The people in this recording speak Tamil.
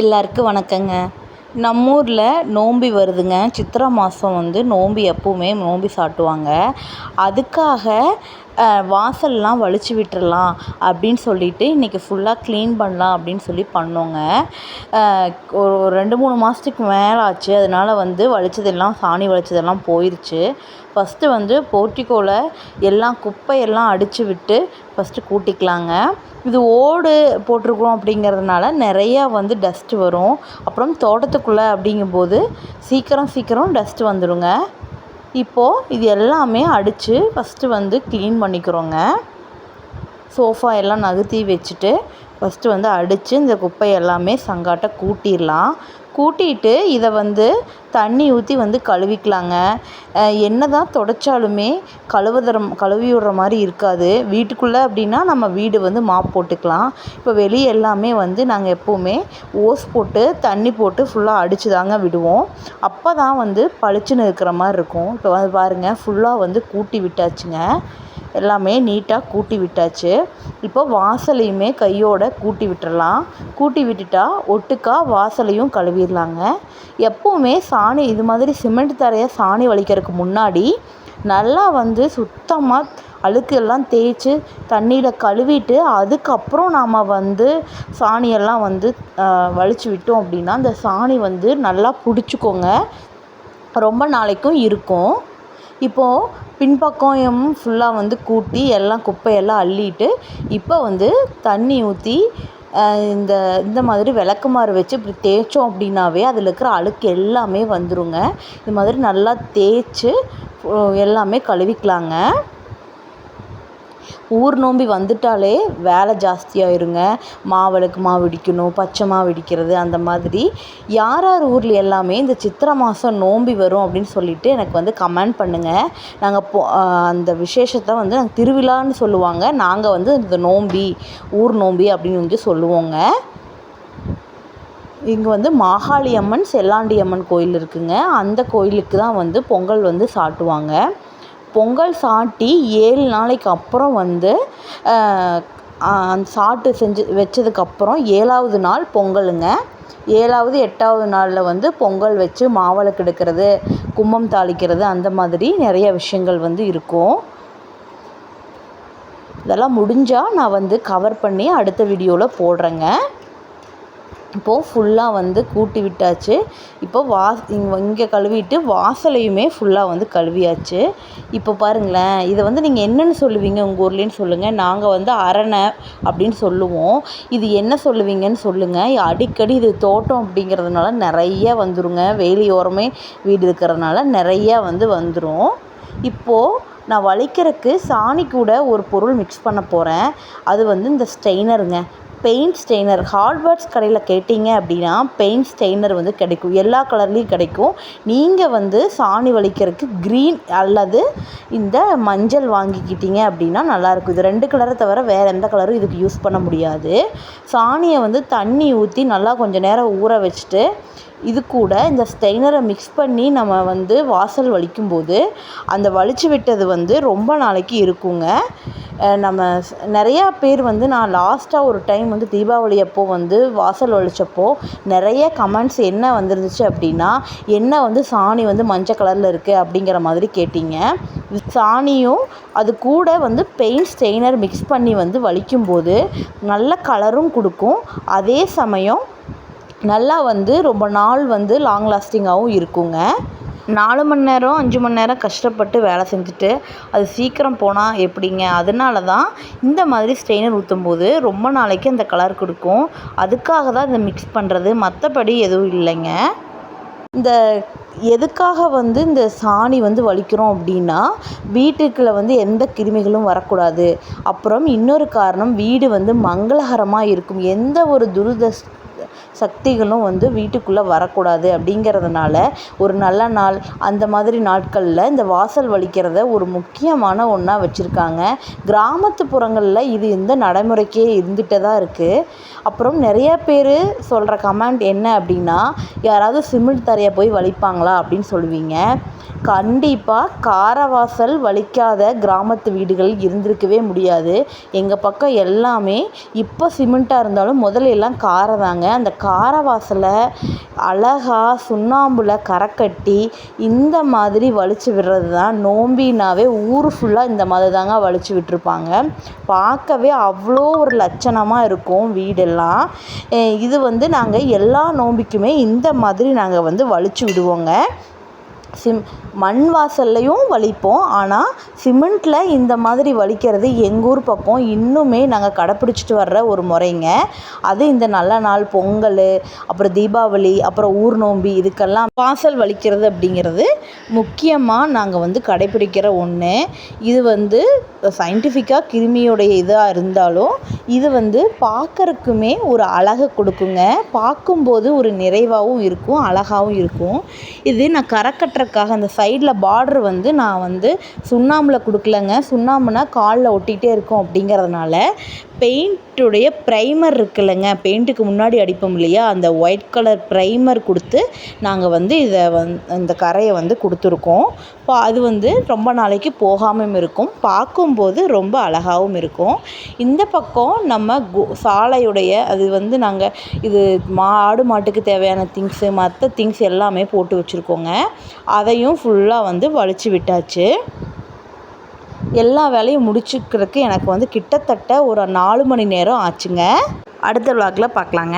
எல்லாருக்கும் வணக்கங்க. நம்ம ஊரில் நோம்பி வருதுங்க. சித்திரை மாதம் வந்து நோம்பி எப்போவுமே நோம்பி சாட்டுவாங்க. அதுக்காக வாசல்லாம் வழித்து விட்டுறலாம் அப்படின்னு சொல்லிட்டு இன்றைக்கி ஃபுல்லாக க்ளீன் பண்ணலாம் அப்படின்னு சொல்லி பண்ணோங்க. ஒரு ரெண்டு மூணு மாதத்துக்கு மேலே ஆச்சு அதனால் வந்து வழிச்சதெல்லாம் சாணி வழிச்சதெல்லாம் போயிடுச்சு ஃபஸ்ட்டு வந்து போர்ட்டிக்கோவில் எல்லாம் குப்பையெல்லாம் அடித்து விட்டு ஃபஸ்ட்டு கூட்டிக்கலாங்க. இது ஓடு போட்டிருக்கோம் அப்படிங்கிறதுனால நிறையா வந்து டஸ்ட்டு வரும். அப்புறம் தோட்டத்துக்குள்ளே அப்படிங்கும்போது சீக்கிரம் சீக்கிரம் டஸ்ட்டு வந்துடுங்க இப்போது இது எல்லாமே அடித்து ஃபஸ்ட்டு வந்து க்ளீன் பண்ணிக்கிறோங்க. சோஃபா எல்லாம் நகர்த்தி வச்சுட்டு ஃபஸ்ட்டு வந்து அடித்து இந்த குப்பை எல்லாமே சங்காட்ட கூட்டிடலாம். கூட்டிட்டு இதை வந்து தண்ணி ஊற்றி வந்து கழுவிக்கலாங்க. என்ன தான் துடைச்சாலுமே கழுவுதற கழுவி விடுற மாதிரி இருக்காது. வீட்டுக்குள்ளே அப்படின்னா நம்ம வீடு வந்து மாப் போட்டுக்கலாம். இப்போ வெளியே எல்லாமே வந்து நாங்கள் எப்போவுமே ஓஸ் போட்டு தண்ணி போட்டு ஃபுல்லாக அடித்து தாங்க விடுவோம். அப்போ தான் வந்து பளிச்சுன்னு இருக்கிற மாதிரி இருக்கும். இப்போ வந்து பாருங்கள் ஃபுல்லாக வந்து கூட்டி விட்டாச்சுங்க. எல்லாமே நீட்டாக கூட்டி விட்டாச்சு. இப்போ வாசலையுமே கையோடு கூட்டி விட்டுறலாம். கூட்டி விட்டுட்டா ஒட்டுக்கா வாசலையும் கழுவிடலாங்க. எப்போவுமே சாணி இது மாதிரி சிமெண்ட் தரையை சாணி வலிக்கிறதுக்கு முன்னாடி நல்லா வந்து சுத்தமாக அழுக்கு எல்லாம் தேய்ச்சி தண்ணியில் கழுவிட்டு அதுக்கப்புறம் நாம் வந்து சாணியெல்லாம் வந்து வலிச்சு விட்டோம் அப்படின்னா அந்த சாணி வந்து நல்லா பிடிச்சிக்கோங்க. ரொம்ப நாளைக்கும் இருக்கும். இப்போது பின்பக்கம் ஃபுல்லாக வந்து கூட்டி எல்லாம் குப்பையெல்லாம் அள்ளிட்டு இப்போ வந்து தண்ணி ஊற்றி இந்த இந்த மாதிரி விளக்குமாறு வச்சு இப்படி தேய்ச்சோம் அப்படின்னாவே அதில் இருக்கிற அழுக்கு எல்லாமே வந்துடுங்க இது மாதிரி நல்லா தேய்ச்சி எல்லாமே கழுவிக்கலாங்க. ஊர் நோம்பி வந்துட்டாலே வேலை ஜாஸ்தியாயிருங்க. மாவிளக்கு மாவு இடிக்கணும் பச்சை மாவு இடிக்கிறது அந்த மாதிரி. யார் யார் ஊரில் எல்லாமே இந்த சித்திரை மாதம் நோம்பி வரும் அப்படின்னு சொல்லிட்டு எனக்கு வந்து கமெண்ட் பண்ணுங்கள் நாங்கள் போ அந்த விசேஷத்தை வந்து நாங்கள் திருவிழான்னு சொல்லுவாங்க. நாங்கள் வந்து இந்த நோம்பி ஊர் நோம்பி அப்படின்னு வந்து சொல்லுவோங்க. இங்கே வந்து மாகாளி அம்மன் செல்லாண்டி அம்மன் கோயில் இருக்குங்க. அந்த கோயிலுக்கு தான் வந்து பொங்கல் வந்து சாட்டுவாங்க. பொங்கல் சாட்டி ஏழு நாளைக்கு அப்புறம் வந்து அந்த சாட்டு செஞ்சு வச்சதுக்கப்புறம் ஏழாவது நாள் பொங்கலுங்க. ஏழாவது எட்டாவது நாளில் வந்து பொங்கல் வச்சு மாவிளக்கு எடுக்கிறது கும்பம் தாளிக்கிறது அந்த மாதிரி நிறைய விஷயங்கள் வந்து இருக்கும். இதெல்லாம் முடிஞ்சால் நான் வந்து கவர் பண்ணி அடுத்த வீடியோவில் போடுறேங்க. இப்போது ஃபுல்லாக வந்து கூட்டி விட்டாச்சு. இப்போ வா இங்கே கழுவிட்டு வாசலையுமே ஃபுல்லாக வந்து கழுவியாச்சு. இப்போ பாருங்களேன் இதை வந்து நீங்கள் என்னென்னு சொல்லுவீங்க? உங்கள் ஊர்லேன்னு சொல்லுங்கள் நாங்கள் வந்து அரணை அப்படின்னு சொல்லுவோம். இது என்ன சொல்லுவீங்கன்னு சொல்லுங்கள் அடிக்கடி இது தோட்டம் அப்படிங்கிறதுனால நிறைய வந்துருங்க. வேலியோரமே வீடு இருக்கிறதுனால நிறையா வந்து வந்துடும் இப்போது நான் வலிக்கிறதுக்கு சாணி கூட ஒரு பொருள் மிக்ஸ் பண்ண போகிறேன் அது வந்து இந்த ஸ்டெய்னருங்க. பெயிண்ட் ஸ்டெய்னர் ஹார்ட்வேர்ட்ஸ் கடையில் கேட்டிங்க அப்படின்னா பெயிண்ட் ஸ்டெய்னர் வந்து கிடைக்கும். எல்லா கலர்லேயும் கிடைக்கும். நீங்கள் வந்து சாணி வலிக்கிறதுக்கு க்ரீன் அல்லது இந்த மஞ்சள் வாங்கிக்கிட்டீங்க அப்படின்னா நல்லாயிருக்கும் இது ரெண்டு கலரை தவிர வேறு எந்த கலரும் இதுக்கு யூஸ் பண்ண முடியாது. சாணியை வந்து தண்ணி ஊற்றி நல்லா கொஞ்சம் நேரம் ஊற வச்சுட்டு இது கூட இந்த ஸ்டெய்னரை மிக்ஸ் பண்ணி நம்ம வந்து வாசல் வலிக்கும்போது அந்த வலிச்சு விட்டது வந்து ரொம்ப நாளைக்கு இருக்குங்க. நம்ம நிறையா பேர் வந்து நான் லாஸ்ட்டாக ஒரு டைம் வந்து தீபாவளி அப்போது வந்து வாசல் ஒழிச்சப்போ நிறைய கமெண்ட்ஸ் என்ன வந்துருந்துச்சு அப்படின்னா என்ன வந்து சாணி வந்து மஞ்சள் கலரில் இருக்குது அப்படிங்கிற மாதிரி கேட்டிங்க. சாணியும் அது கூட வந்து பெயிண்ட் ஸ்டெய்னர் மிக்ஸ் பண்ணி வந்து வலிக்கும்போது நல்ல கலரும் கொடுக்கும். அதே சமயம் நல்லா வந்து ரொம்ப நாள் வந்து லாங் லாஸ்டிங்காகவும் இருக்குங்க. நாலு மணி நேரம் அஞ்சு மணி நேரம் கஷ்டப்பட்டு வேலை செஞ்சுட்டு அது சீக்கிரம் போனால் எப்படிங்க? அதனால தான் இந்த மாதிரி ஸ்ட்ரெயினர் ஊற்றும் போது ரொம்ப நாளைக்கு அந்த கலர் கொடுக்கும். அதுக்காக தான் இதை மிக்ஸ் பண்ணுறது மற்றபடி எதுவும் இல்லைங்க. இந்த எதுக்காக வந்து இந்த சாணி வந்து வலிக்கிறோம் அப்படின்னா வீட்டுக்குள்ளே வந்து எந்த கிருமிகளும் வரக்கூடாது. அப்புறம் இன்னொரு காரணம் வீடு வந்து மங்களகரமாக இருக்கும். எந்த ஒரு துருதஷ் சக்திகளும் வந்து வீட்டுக்குள்ளே வரக்கூடாது அப்படிங்கிறதுனால ஒரு நல்ல நாள் அந்த மாதிரி நாட்களில் இந்த வாசல் வலிக்கிறத ஒரு முக்கியமான ஒன்றா வச்சுருக்காங்க. கிராமத்துப்புறங்களில் இது இந்த நடைமுறைக்கே இருந்துகிட்டே தான் இருக்குது அப்புறம் நிறைய பேர் சொல்கிற கமெண்ட் என்ன அப்படின்னா யாராவது சிமெண்ட் தரையை போய் வலிப்பாங்களா? அப்படின்னு சொல்லுவீங்க. கண்டிப்பாக காரவாசல் வலிக்காத கிராமத்து வீடுகள் இருந்திருக்கவே முடியாது. எங்கள் பக்கம் எல்லாமே இப்போ சிமெண்ட்டாக இருந்தாலும் முதல்ல எல்லாம் காரை தாங்க. அந்த காரவாசலை அழகா சுண்ணாம்பில் கரை இந்த மாதிரி வலிச்சு விடுறது தான் நோம்பினாவே ஊர் ஃபுல்லாக இந்த மாதிரி தாங்க வலிச்சு விட்டுருப்பாங்க. பார்க்கவே அவ்வளோ ஒரு லட்சணமாக இருக்கும் வீடெல்லாம். இது வந்து நாங்கள் எல்லா நோம்பிக்குமே இந்த மாதிரி நாங்கள் வந்து வலிச்சு விடுவோங்க. சிம் மண் வாசல்லையும் வலிப்போம். ஆனால் சிமெண்ட்டில் இந்த மாதிரி வலிக்கிறது எங்கள் ஊர் பக்கம் இன்னுமே நாங்கள் கடைப்பிடிச்சிட்டு வர்ற ஒரு முறைங்க. அது இந்த நல்ல நாள் பொங்கல் அப்புறம் தீபாவளி அப்புறம் ஊர் நோம்பி இதுக்கெல்லாம் வாசல் வலிக்கிறது அப்படிங்கிறது முக்கியமாக நாங்கள் வந்து கடைப்பிடிக்கிற ஒன்று இது வந்து சயின்டிஃபிக்காக கிருமியோடைய இதாக இருந்தாலும் இது வந்து பார்க்கறக்குமே ஒரு அழகை கொடுக்குங்க. பார்க்கும்போது ஒரு நிறைவாகவும் இருக்கும் அழகாகவும் இருக்கும். இது நான் கரை கட்டுறதுக்காக அந்த சைடில் பார்ட்ரு வந்து நான் வந்து சுண்ணாம்பில் கொடுக்கலங்க. சுண்ணாம்புனா காலில் ஒட்டிகிட்டே இருக்கும் அப்படிங்கிறதுனால பெயிண்ட்டுடைய ப்ரைமர் இருக்குல்லங்க. பெயிண்ட்டுக்கு முன்னாடி அடிப்போம் இல்லையா? அந்த ஒயிட் கலர் ப்ரைமர் கொடுத்து நாங்கள் வந்து இதை வந் இந்த கரையை வந்து கொடுத்துருக்கோம். இப்போ அது வந்து ரொம்ப நாளைக்கு போகாமல் இருக்கும். பார்க்கும்போது ரொம்ப அழகாகவும் இருக்கும். இந்த பக்கம் நம்ம கு சாலையுடைய அது வந்து நாங்கள் இது மாடு மாட்டுக்கு தேவையான திங்ஸு மற்ற திங்ஸ் எல்லாமே போட்டு வச்சுருக்கோங்க. அதையும் ஃபுல்லாக வந்து வலிச்சு விட்டாச்சு. எல்லா வேலையும் முடிச்சுக்கிறதுக்கு எனக்கு வந்து கிட்டத்தட்ட ஒரு நாலு மணி நேரம் ஆச்சுங்க. அடுத்த விளாக்கில் பார்க்கலாங்க